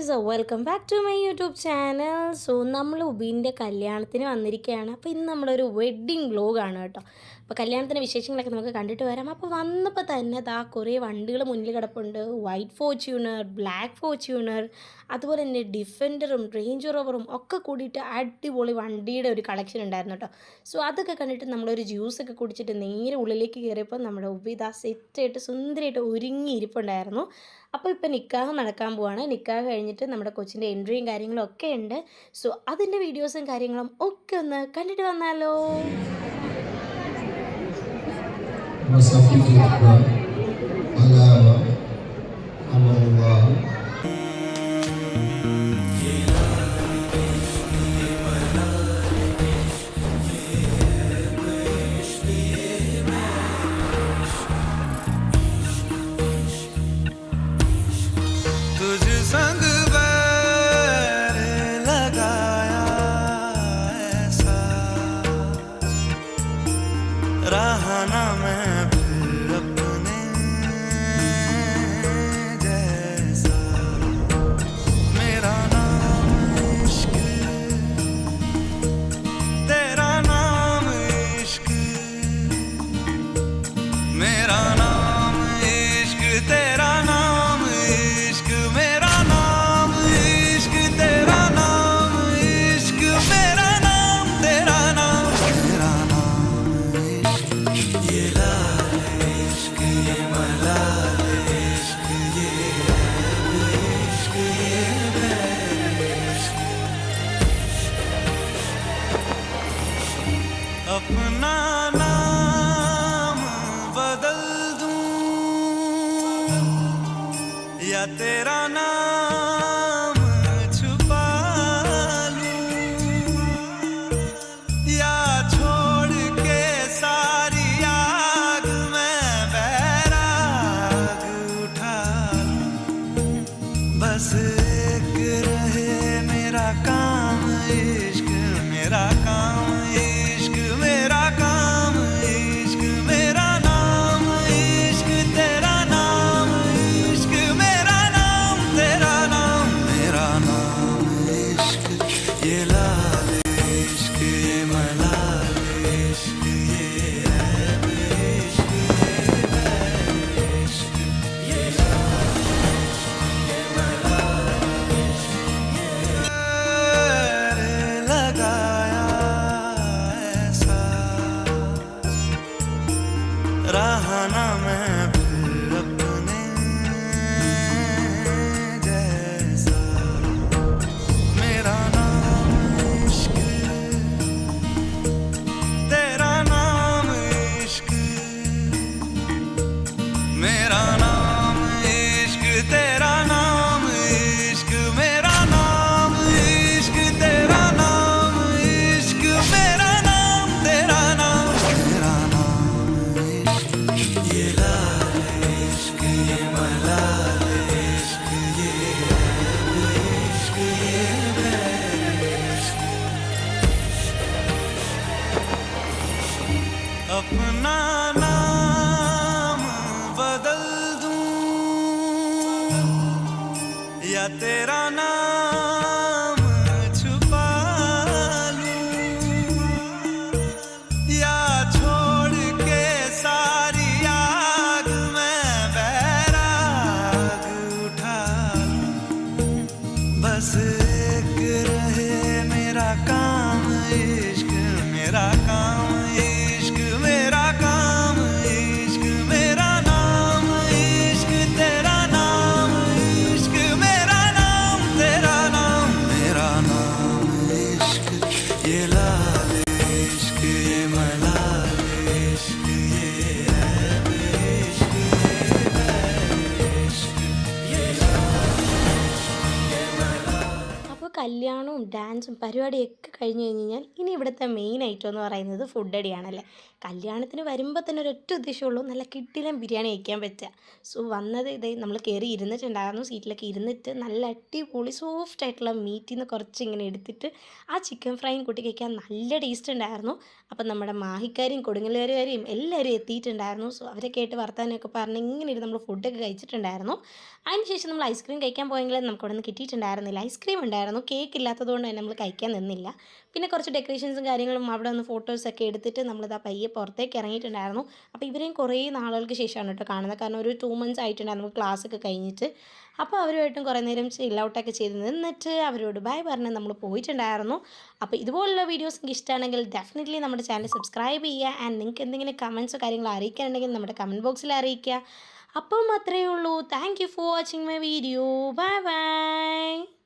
Guys welcome back to my YouTube channel so നമ്മൾ ഉബീന്റെ കല്യാണത്തിന് വന്നിരിക്കുകയാണ്. അപ്പോൾ ഇന്ന് നമ്മളൊരു വെഡ്ഡിങ് വ്ലോഗാണ് കേട്ടോ. അപ്പോൾ കല്യാണത്തിന്റെ വിശേഷങ്ങളൊക്കെ നമുക്ക് കണ്ടിട്ട് വരാം. അപ്പോൾ വന്നപ്പോൾ തന്നെ ദാ കുറേ വണ്ടികൾ മുന്നിൽ കിടപ്പുണ്ട്. വൈറ്റ് ഫോർച്യൂണർ ബ്ലാക്ക് ഫോർച്യൂണർ അതുപോലെ തന്നെ ഡിഫൻഡറും റേഞ്ച് റോവറും ഒക്കെ കൂടിയിട്ട് അടിപൊളി വണ്ടിയുടെ ഒരു കളക്ഷൻ ഉണ്ടായിരുന്നു കേട്ടോ. സോ അതൊക്കെ കണ്ടിട്ട് നമ്മളൊരു ജ്യൂസൊക്കെ കുടിച്ചിട്ട് നേരെ ഉള്ളിലേക്ക് കയറിയപ്പോൾ നമ്മുടെ ഉബിദ സെറ്റായിട്ട് സുന്ദരമായിട്ട് ഒരുങ്ങി ഇരിപ്പുണ്ടായിരുന്നു അപ്പോൾ ഇപ്പോൾ നിക്കാഹ് നടക്കാൻ പോവാണ്. നിക്കാഹ് കഴിഞ്ഞിട്ട് നമ്മുടെ കൊച്ചിന്റെ എൻട്രിയും കാര്യങ്ങളും ഒക്കെ ഉണ്ട്. സോ അതിന്റെ വീഡിയോസും കാര്യങ്ങളും ഒക്കെ ഒന്ന് കണ്ടിട്ട് വന്നാലോ. मेरा या तेरा नाम या तेरा नाम, छुपा या छोड़ के सारी आग में बैराग उठा बस एक रहे मेरा काम, इश्क मेरा काम। കല്യാണവും ഡാൻസും പരിപാടിയൊക്കെ കഴിഞ്ഞ് കഴിഞ്ഞ് കഴിഞ്ഞാൽ ഇനി ഇവിടുത്തെ മെയിൻ ഐറ്റം എന്ന് പറയുന്നത് ഫുഡ് അടിയാണല്ലേ? കല്യാണത്തിന് വരുമ്പോൾ തന്നെ ഒരൊറ്റ ഉദ്ദേശമുള്ളൂ നല്ല കിട്ടിലും ബിരിയാണി കഴിക്കാൻ പറ്റുക. സോ വന്നത് ഇതേ നമ്മൾ കയറി ഇരുന്നിട്ടുണ്ടായിരുന്നു സീറ്റിലൊക്കെ ഇരുന്നിട്ട് നല്ല അടിപൊളി സോഫ്റ്റ് ആയിട്ടുള്ള മീറ്റിൽ നിന്ന് കുറച്ച് ഇങ്ങനെ എടുത്തിട്ട് ആ ചിക്കൻ ഫ്രൈയും കൂട്ടി കഴിക്കാൻ നല്ല ടേസ്റ്റ് ഉണ്ടായിരുന്നു. അപ്പം നമ്മുടെ മാഹിക്കാരും കൊടുങ്ങലുകാരെയും എല്ലാവരും എത്തിയിട്ടുണ്ടായിരുന്നു. സോ അവരെ കേട്ട് വർത്താനൊക്കെ പറഞ്ഞ് ഇങ്ങനെ ഇരുന്ന് നമ്മൾ ഫുഡൊക്കെ കഴിച്ചിട്ടുണ്ടായിരുന്നു. അതിനുശേഷം നമ്മൾ ഐസ്ക്രീം കഴിക്കാൻ പോയെങ്കിലും നമുക്ക് അവിടെ നിന്ന് കിട്ടിയിട്ടുണ്ടായിരുന്നില്ല ഐസ്ക്രീം ഉണ്ടായിരുന്നു കേക്ക് ഇല്ലാത്തതുകൊണ്ട് തന്നെ നമ്മൾ കഴിക്കാൻ നിന്നില്ല. പിന്നെ കുറച്ച് ഡെക്കറേഷൻസും കാര്യങ്ങളും അവിടെ നിന്ന് ഫോട്ടോസൊക്കെ എടുത്തിട്ട് നമ്മളിതാ പയ്യെ പുറത്തേക്ക് ഇറങ്ങിയിട്ടുണ്ടായിരുന്നു. അപ്പോൾ ഇവരെയും കുറേ നാളുകൾക്ക് ശേഷമാണ് കേട്ടോ കാണുന്നത്. കാരണം ഒരു ടു മന്ത്സ് ആയിട്ടുണ്ടായിരുന്നു ക്ലാസ് ഒക്കെ കഴിഞ്ഞിട്ട്. അപ്പോൾ അവരുമായിട്ടും കുറേ നേരം ചിൽ ഔട്ടൊക്കെ ചെയ്ത് നിന്നിട്ട് അവരോട് ബൈ പറഞ്ഞ് നമ്മൾ പോയിട്ടുണ്ടായിരുന്നു. അപ്പോൾ ഇതുപോലുള്ള വീഡിയോസ് നിങ്ങൾക്ക് ഇഷ്ടമാണെങ്കിൽ ഡെഫിനറ്റ്ലി നമ്മുടെ ചാനൽ സബ്സ്ക്രൈബ് ചെയ്യുക. ആൻഡ് നിങ്ങൾക്ക് എന്തെങ്കിലും കമൻസോ കാര്യങ്ങളോ അറിയിക്കാനുണ്ടെങ്കിൽ നമ്മുടെ കമന്റ് ബോക്സിൽ അറിയിക്കുക. അപ്പം അത്രയേ ഉള്ളൂ. Thank you for watching my video bye bye